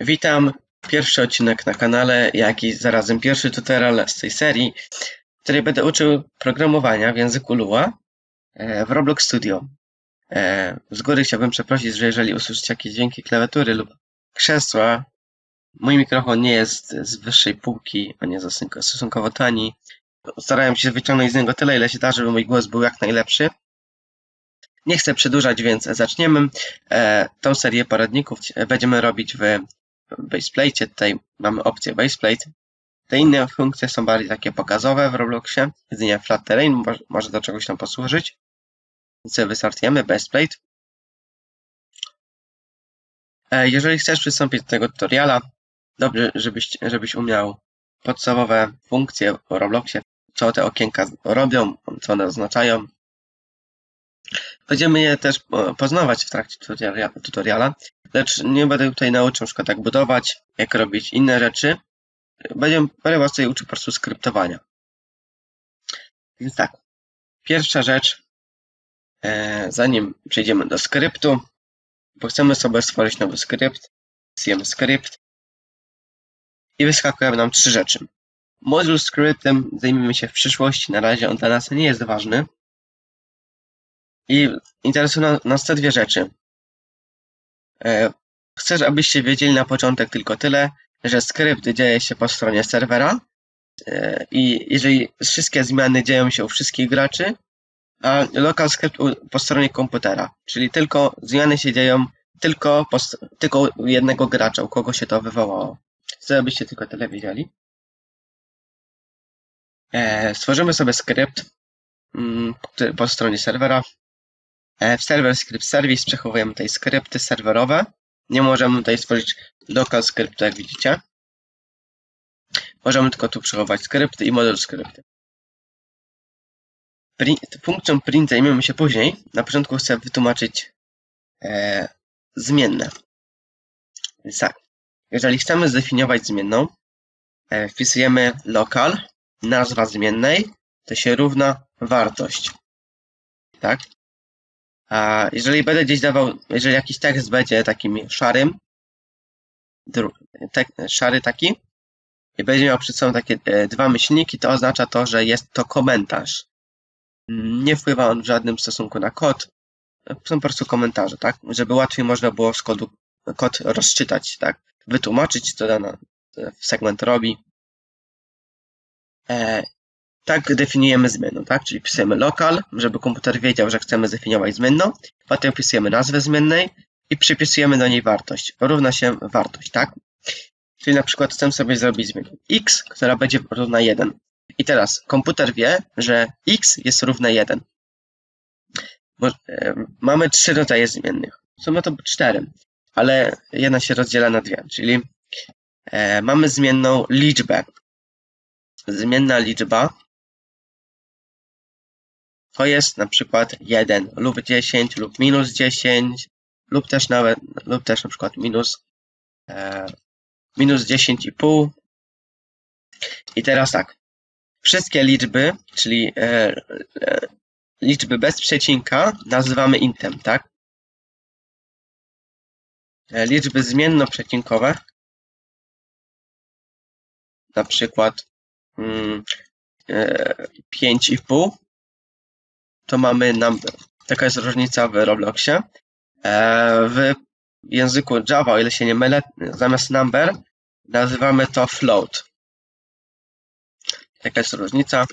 Witam. Pierwszy odcinek na kanale, jak i zarazem pierwszy tutorial z tej serii, w której będę uczył programowania w języku Lua e, w Roblox Studio. E, Z góry chciałbym przeprosić, że jeżeli usłyszycie jakieś dźwięki klawiatury lub krzesła, mój mikrofon nie jest z wyższej półki, nie zasynko- stosunkowo tani. Starałem się wyciągnąć z niego tyle, ile się da, żeby mój głos był jak najlepszy. Nie chcę przedłużać, więc zaczniemy. E, tą serię poradników będziemy robić w baseplate. Tutaj mamy opcję baseplate. Te inne funkcje są bardziej takie pokazowe w Robloxie. Jedynie flat terrain mo- może do czegoś tam posłużyć. Więc wystartujemy baseplate. E, Jeżeli chcesz przystąpić do tego tutoriala, dobrze, żebyś, żebyś umiał podstawowe funkcje w Robloxie, co te okienka robią, co one oznaczają. Będziemy je też poznawać w trakcie tutoriala, lecz nie będę tutaj nauczył na przykład jak budować, jak robić inne rzeczy. Będę, będę was tutaj uczył po prostu skryptowania. Więc tak, pierwsza rzecz, e, zanim przejdziemy do skryptu, bo chcemy sobie stworzyć nowy skrypt, wpisujemy skrypt i wyskakują nam trzy rzeczy. Modul skryptem zajmiemy się w przyszłości, na razie on dla nas nie jest ważny. I interesują nas te dwie rzeczy. E, Chcę, abyście wiedzieli na początek tylko tyle, że skrypt dzieje się po stronie serwera e, i jeżeli wszystkie zmiany dzieją się u wszystkich graczy, a local script po stronie komputera, czyli tylko zmiany się dzieją tylko, po, tylko u jednego gracza, u kogo się to wywołało. Chcę, abyście tylko tyle wiedzieli. E, Stworzymy sobie skrypt mm, po stronie serwera. E, W server script service przechowujemy tutaj skrypty serwerowe. Nie możemy tutaj stworzyć local scriptu, jak widzicie. Możemy tylko tu przechować skrypty i model skrypty. Print, funkcją print zajmiemy się później. Na początku chcę wytłumaczyć e, zmienne. Więc tak, jeżeli chcemy zdefiniować zmienną, e, wpisujemy local, nazwa zmiennej, to się równa wartość. Tak? A jeżeli będę gdzieś dawał, jeżeli jakiś tekst będzie takim szarym, tek, szary taki, i będzie miał przed sobą takie e, dwa myślniki, to oznacza to, że jest to komentarz. Nie wpływa on w żadnym stosunku na kod. Są po prostu komentarze, tak? Żeby łatwiej można było z kodu kod rozczytać, tak? Wytłumaczyć, co dany segment robi. E, tak definiujemy zmienną, tak? Czyli wpisujemy local, żeby komputer wiedział, że chcemy zdefiniować zmienną. Potem wpisujemy nazwę zmiennej i przypisujemy do niej wartość. Równa się wartość, tak? Czyli na przykład chcę sobie zrobić zmianę x, która będzie równa 1. I teraz komputer wie, że x jest równe 1. Bo, e, mamy trzy rodzaje zmiennych. W sumie to cztery, ale jedna się rozdziela na dwie, czyli e, mamy zmienną liczbę. Zmienna liczba to jest na przykład 1 lub 10 lub minus 10 lub też nawet lub też na przykład minus e, minus 10,5 i teraz tak. Wszystkie liczby czyli e, e, liczby bez przecinka nazywamy intem tak? E, liczby zmienno-przecinkowe. Na przykład mm, e, 5,5 to mamy number. Taka jest różnica w Robloxie. E, W języku Java, o ile się nie mylę, zamiast number nazywamy to float. Taka jest różnica.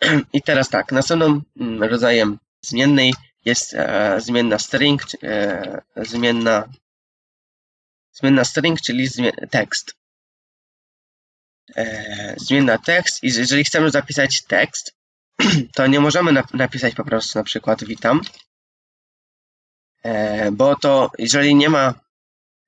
I teraz tak, następnym rodzajem zmiennej jest e, zmienna string, e, zmienna, zmienna string, czyli tekst. Zmienna tekst i jeżeli chcemy zapisać tekst, to nie możemy nap- napisać po prostu na przykład witam, e, bo to jeżeli nie ma,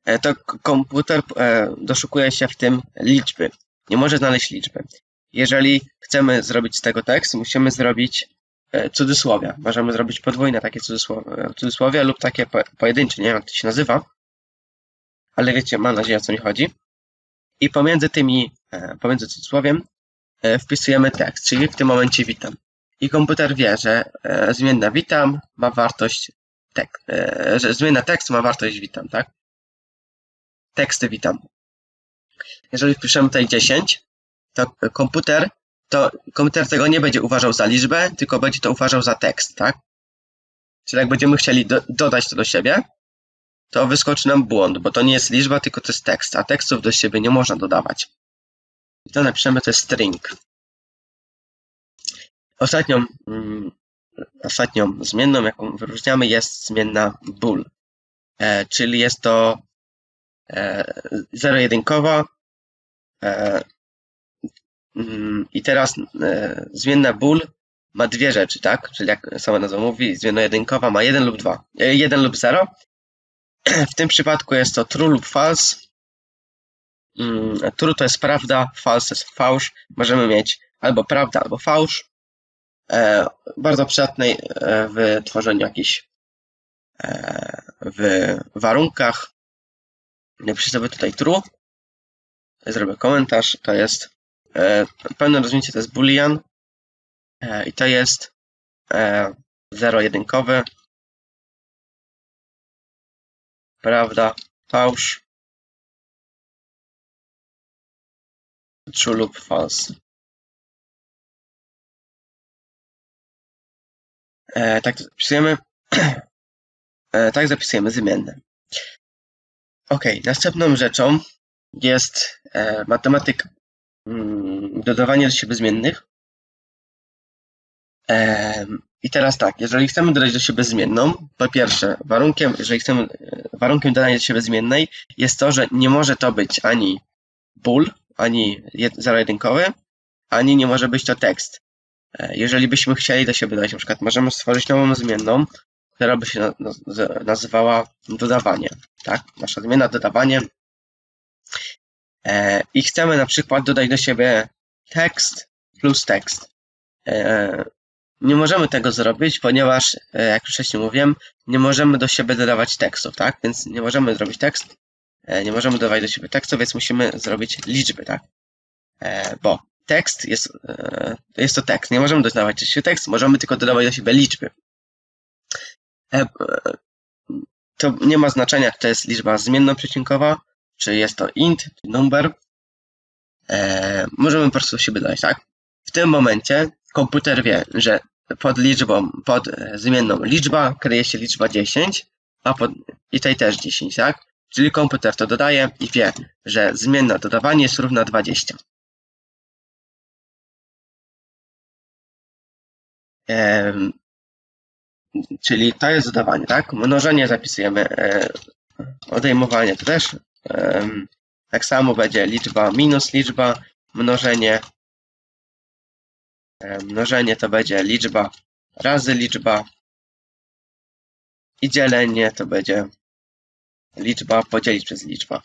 e, to komputer e, doszukuje się w tym liczby. Nie może znaleźć liczby. Jeżeli chcemy zrobić z tego tekst, musimy zrobić e, cudzysłowia. Możemy zrobić podwójne takie cudzysłowie, cudzysłowia lub takie po, pojedyncze, nie wiem jak to się nazywa, ale wiecie, mam nadzieję o co mi chodzi. I pomiędzy tymi, e, pomiędzy cudzysłowiem e, wpisujemy tekst, czyli w tym momencie witam. I komputer wie, że e, zmienna witam ma wartość tek, e, że zmienna tekst ma wartość witam, tak? teksty witam. Jeżeli wpiszemy tutaj 10, to komputer, to komputer tego nie będzie uważał za liczbę, tylko będzie to uważał za tekst, tak? Czyli jak będziemy chcieli do, dodać to do siebie, to wyskoczy nam błąd, bo to nie jest liczba, tylko to jest tekst, a tekstów do siebie nie można dodawać. I to napiszemy, to jest string. Ostatnią, mm, ostatnią zmienną, jaką wyróżniamy, jest zmienna bool, e, czyli jest to e, zero-jedynkowa e, mm, i teraz e, zmienna bool ma dwie rzeczy, tak? Czyli jak sama nazwa mówi, zmienno-jedynkowa ma jeden lub dwa, e, jeden lub zero. W tym przypadku jest to true lub false. Mm, True to jest prawda, false to jest fałsz. Możemy mieć albo prawda, albo fałsz. E, bardzo przydatnej e, w tworzeniu jakichś e, w warunkach. Napiszę sobie tutaj true. Zrobię komentarz. To jest e, pełne rozwinięcie to jest boolean i to jest zero-jedynkowy. Prawda, fałsz. True lub false. E, tak to zapisujemy. E, tak zapisujemy zmienne. Ok, następną rzeczą jest e, matematyka. Mm, dodawanie do siebie zmiennych. E, I teraz tak, jeżeli chcemy dodać do siebie zmienną, po pierwsze, warunkiem, jeżeli chcemy, e, warunkiem dodania do siebie zmiennej jest to, że nie może to być ani bool, ani jed- zero-jedynkowy, ani nie może być to tekst. E, Jeżeli byśmy chcieli do siebie dodać, na przykład możemy stworzyć nową zmienną, która by się na- naz- nazywała dodawanie. Tak? Nasza zmiana dodawanie. E, I chcemy na przykład dodać do siebie tekst plus tekst. E, Nie możemy tego zrobić, ponieważ, jak już wcześniej mówiłem, nie możemy do siebie dodawać tekstów, tak? Więc nie możemy zrobić tekst, nie możemy dodawać do siebie tekstu, więc musimy zrobić liczby, tak? E, Bo tekst jest, e, jest to tekst. Nie możemy dodawać do siebie tekst, możemy tylko dodawać do siebie liczby. E, e, To nie ma znaczenia, czy to jest liczba zmiennoprzecinkowa, czy jest to int, czy number. E, Możemy po prostu siebie dodać, tak? W tym momencie komputer wie, że pod liczbą, pod e, zmienną liczba kryje się liczba 10, a pod, i tutaj też 10, tak? Czyli komputer to dodaje i wie, że zmienna dodawanie jest równa 20. Em, czyli to jest dodawanie, tak? Mnożenie zapisujemy, e, odejmowanie to też. tak samo będzie liczba minus liczba, mnożenie. Mnożenie to będzie liczba razy liczba. I dzielenie to będzie liczba podzielić przez liczba.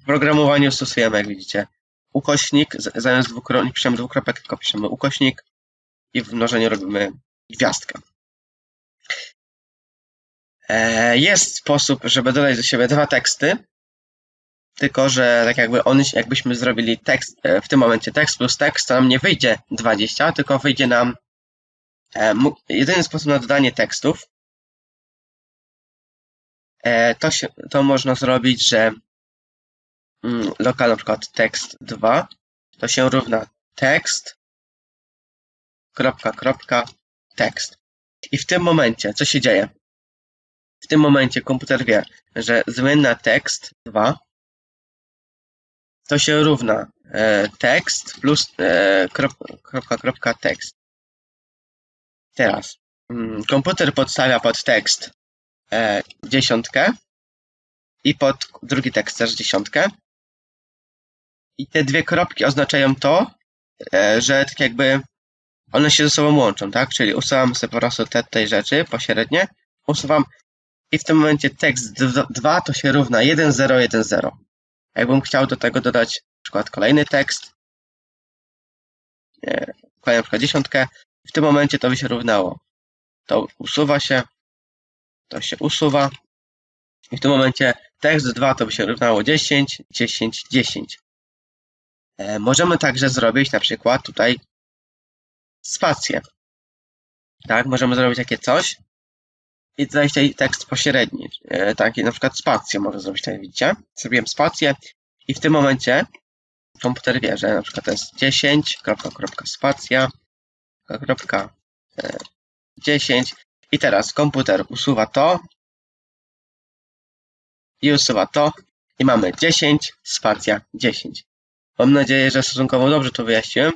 W programowaniu stosujemy, jak widzicie, ukośnik, zamiast dwukropek, piszemy dwukropek, tylko piszemy ukośnik i w mnożeniu robimy gwiazdkę. E, Jest sposób, żeby dodać do siebie dwa teksty, tylko że tak jakby on, jakbyśmy zrobili tekst, e, w tym momencie tekst plus tekst, to nam nie wyjdzie 20, tylko wyjdzie nam e, jedyny sposób na dodanie tekstów. E, To, się, to można zrobić, że mm, lokal na przykład tekst 2 to się równa tekst kropka, kropka, tekst. I w tym momencie, co się dzieje? W tym momencie komputer wie, że zmienna tekst 2 to się równa e, tekst plus e, kropka, kropka, kropka, tekst. Teraz mm, komputer podstawia pod tekst e, dziesiątkę i pod drugi tekst też dziesiątkę. I te dwie kropki oznaczają to, e, że tak jakby one się ze sobą łączą, tak? Czyli usuwam sobie po prostu te tutaj rzeczy pośrednie, usuwam i w tym momencie tekst 2 to się równa 1, 0, 1, 0. Jakbym chciał do tego dodać na przykład kolejny tekst, kolejną na przykład dziesiątkę, w tym momencie to by się równało. To usuwa się, to się usuwa i w tym momencie tekst 2 to by się równało 10, 10, 10. E, możemy także zrobić na przykład tutaj spację. Tak, możemy zrobić takie coś, i tutaj tekst pośredni, e, taki na przykład spację może zrobić, tak widzicie. Zrobiłem spację i w tym momencie komputer wie, że na przykład to jest 10, kropka, kropka, spacja, kropka, kropka, e, 10 i teraz komputer usuwa to i usuwa to i mamy 10, spacja 10. Mam nadzieję, że stosunkowo dobrze to wyjaśniłem.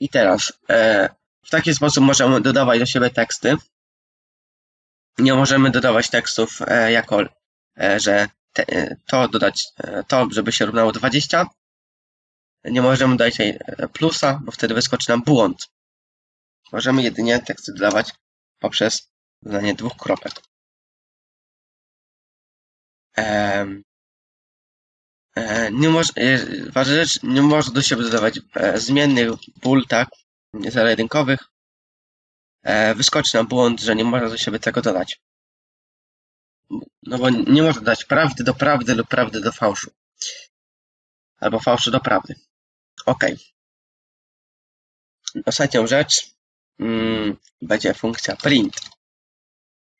I teraz e, w taki sposób możemy dodawać do siebie teksty. Nie możemy dodawać tekstów e, jako, e, że te, e, to dodać e, to, żeby się równało 20. Nie możemy dodać tutaj e, plusa, bo wtedy wyskoczy nam błąd. Możemy jedynie teksty dodawać poprzez dodanie dwóch kropek. Em, e, nie może, e, ważna rzecz, nie można do siebie dodawać e, zmiennych ból, tak, zero-jedynkowych. E, wyskoczy nam błąd, że nie można do siebie tego dodać. No bo nie można dać prawdy do prawdy lub prawdy do fałszu. Albo fałszu do prawdy. Ok. Ostatnią rzecz będzie funkcja print.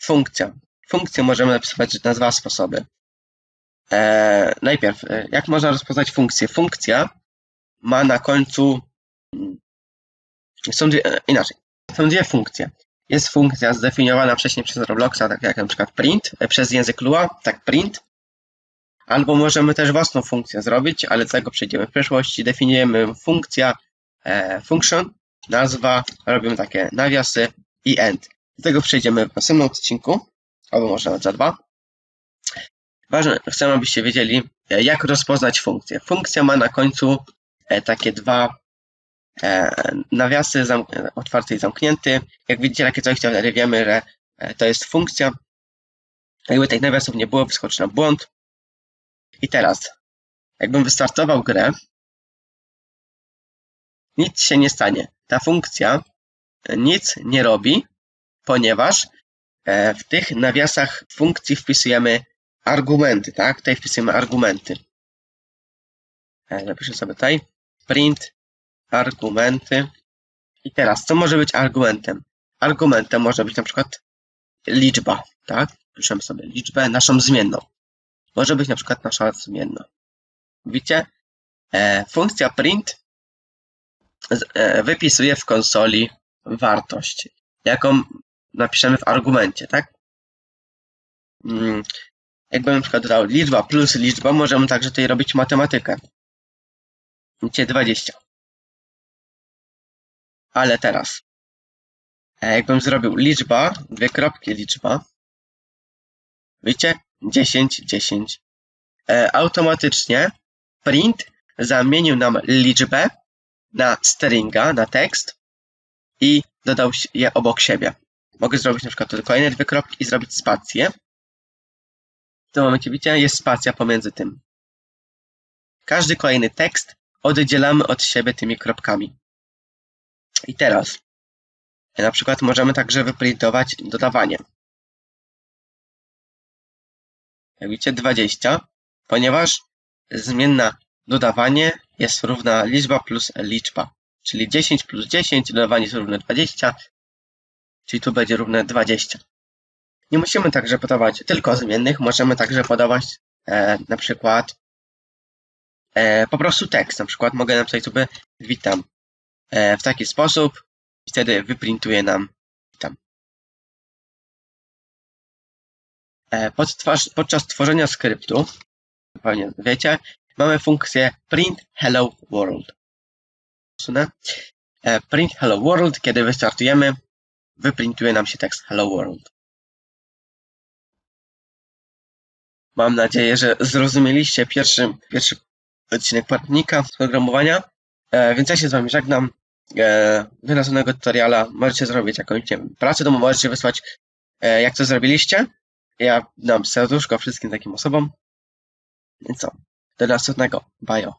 Funkcja. Funkcję możemy napisywać na dwa sposoby. E, najpierw, e, jak można rozpoznać funkcję? Funkcja ma na końcu. mm, Są dwie, e, inaczej. Są dwie funkcje. Jest funkcja zdefiniowana wcześniej przez Robloxa, tak jak na przykład print, e, przez język Lua, tak print. Albo możemy też własną funkcję zrobić, ale do tego przejdziemy w przyszłości. Definiujemy funkcja, e, function, nazwa, robimy takie nawiasy i end. Do tego przejdziemy w następnym odcinku, albo może nawet za dwa. Ważne, chcę, abyście wiedzieli, e, jak rozpoznać funkcję. Funkcja ma na końcu e, takie dwa e, nawiasy, otwarty i zamknięty. Jak widzicie, takie coś, to wiemy, że to jest funkcja. Jakby tych nawiasów nie było, wyskoczy nam błąd. I teraz, jakbym wystartował grę, nic się nie stanie. Ta funkcja e, nic nie robi, ponieważ e, w tych nawiasach funkcji wpisujemy argumenty, tak? Tutaj wpisujemy argumenty. E, Napiszę sobie tutaj print argumenty. I teraz, co może być argumentem? Argumentem może być na przykład liczba, tak? Piszemy sobie liczbę, naszą zmienną. Może być na przykład nasza zmienna. Widzicie? E, funkcja print e, wypisuje w konsoli wartość, jaką napiszemy w argumencie, tak? Mm, Jakbym na przykład dodał liczba plus liczba, możemy także tutaj robić matematykę. Widzicie, 20. Ale teraz, e, jakbym zrobił liczba, dwie kropki liczba, widzicie, 10, 10. E, automatycznie print zamienił nam liczbę na stringa, na tekst i dodał je obok siebie. Mogę zrobić na przykład tu kolejne dwie kropki i zrobić spację. W tym momencie widzicie, jest spacja pomiędzy tym. Każdy kolejny tekst oddzielamy od siebie tymi kropkami. I teraz na przykład możemy także wyprintować dodawanie. Jak widzicie 20, ponieważ zmienna dodawanie jest równa liczba plus liczba. Czyli 10 plus 10, dodawanie jest równe 20, czyli tu będzie równe 20. Nie musimy także podawać tylko zmiennych, możemy także podawać e, na przykład e, po prostu tekst. Na przykład mogę napisać sobie witam e, w taki sposób i wtedy wyprintuje nam witam. E, podczas tworzenia skryptu, pewnie wiecie, mamy funkcję print hello world. E, print hello world, kiedy wystartujemy, wyprintuje nam się tekst hello world. Mam nadzieję, że zrozumieliście pierwszy, pierwszy odcinek poradnika z programowania. E, więc ja się z Wami żegnam. E, do następnego tutoriala możecie zrobić jakąś nie pracę domową, możecie wysłać e, jak to zrobiliście. Ja dam serduszko wszystkim takim osobom. Więc co? Do następnego. Bajo.